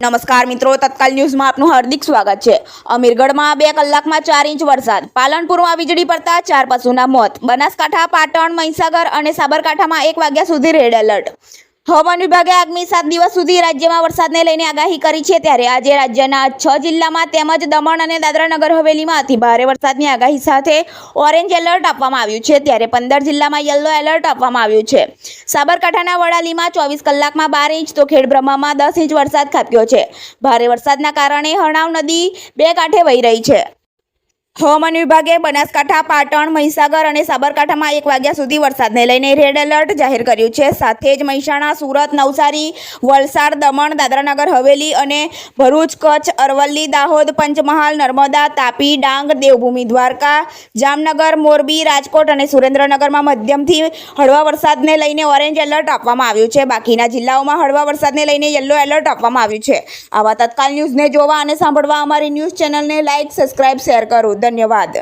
નમસ્કાર મિત્રો, તત્કાલ ન્યૂઝમાં આપનું હાર્દિક સ્વાગત છે. અમીરગઢમાં બે કલાકમાં ચાર ઇંચ વરસાદ. પાલનપુરમાં વીજળી પડતા ચાર પશુના મોત. બનાસકાંઠા, પાટણ, મહીસાગર અને સાબરકાંઠામાં એક વાગ્યા સુધી રેડ એલર્ટ. હવામાન વિભાગે આગામી સાત દિવસ સુધી રાજ્યમાં વરસાદને લઈને આગાહી કરી છે ત્યારે આજે રાજ્યના છ જિલ્લામાં તેમજ દમણ અને દાદરાનગર હવેલીમાં અતિ ભારે વરસાદની આગાહી સાથે ઓરેન્જ એલર્ટ આપવામાં આવ્યું છે ત્યારે પંદર જિલ્લામાં યલો એલર્ટ આપવામાં આવ્યું છે. સાબરકાંઠાના વડાલીમાં ચોવીસ કલાકમાં બાર ઇંચ તો ખેડબ્રહ્મામાં દસ ઇંચ વરસાદ ખાબક્યો છે. ભારે વરસાદના કારણે હણાવ નદી બે કાંઠે વહી રહી છે. હવામાન વિભાગે બનાસકાંઠા, પાટણ, મહીસાગર અને સાબરકાંઠામાં એક વાગ્યા સુધી વરસાદને લઈને રેડ એલર્ટ જાહેર કર્યું છે. સાથે જ મહેસાણા, સુરત, નવસારી, વલસાડ, દમણ, દાદરાનગર, હવેલી અને ભરૂચ, કચ્છ, અરવલ્લી, દાહોદ, પંચમહાલ, નર્મદા, તાપી, ડાંગ, દેવભૂમિ, દ્વારકા, જામનગર, મોરબી, રાજકોટ અને સુરેન્દ્રનગરમાં મધ્યમથી હળવા વરસાદને લઈને ઓરેન્જ એલર્ટ આપવામાં આવ્યું છે. બાકીના જિલ્લાઓમાં હળવા વરસાદને લઈને યલો એલર્ટ આપવામાં આવ્યું છે. આવા તત્કાલ ન્યૂઝને જોવા અને સાંભળવા અમારી ન્યૂઝ ચેનલને લાઇક સબસ્ક્રાઇબ, શેર કરો. ધન્યવાદ.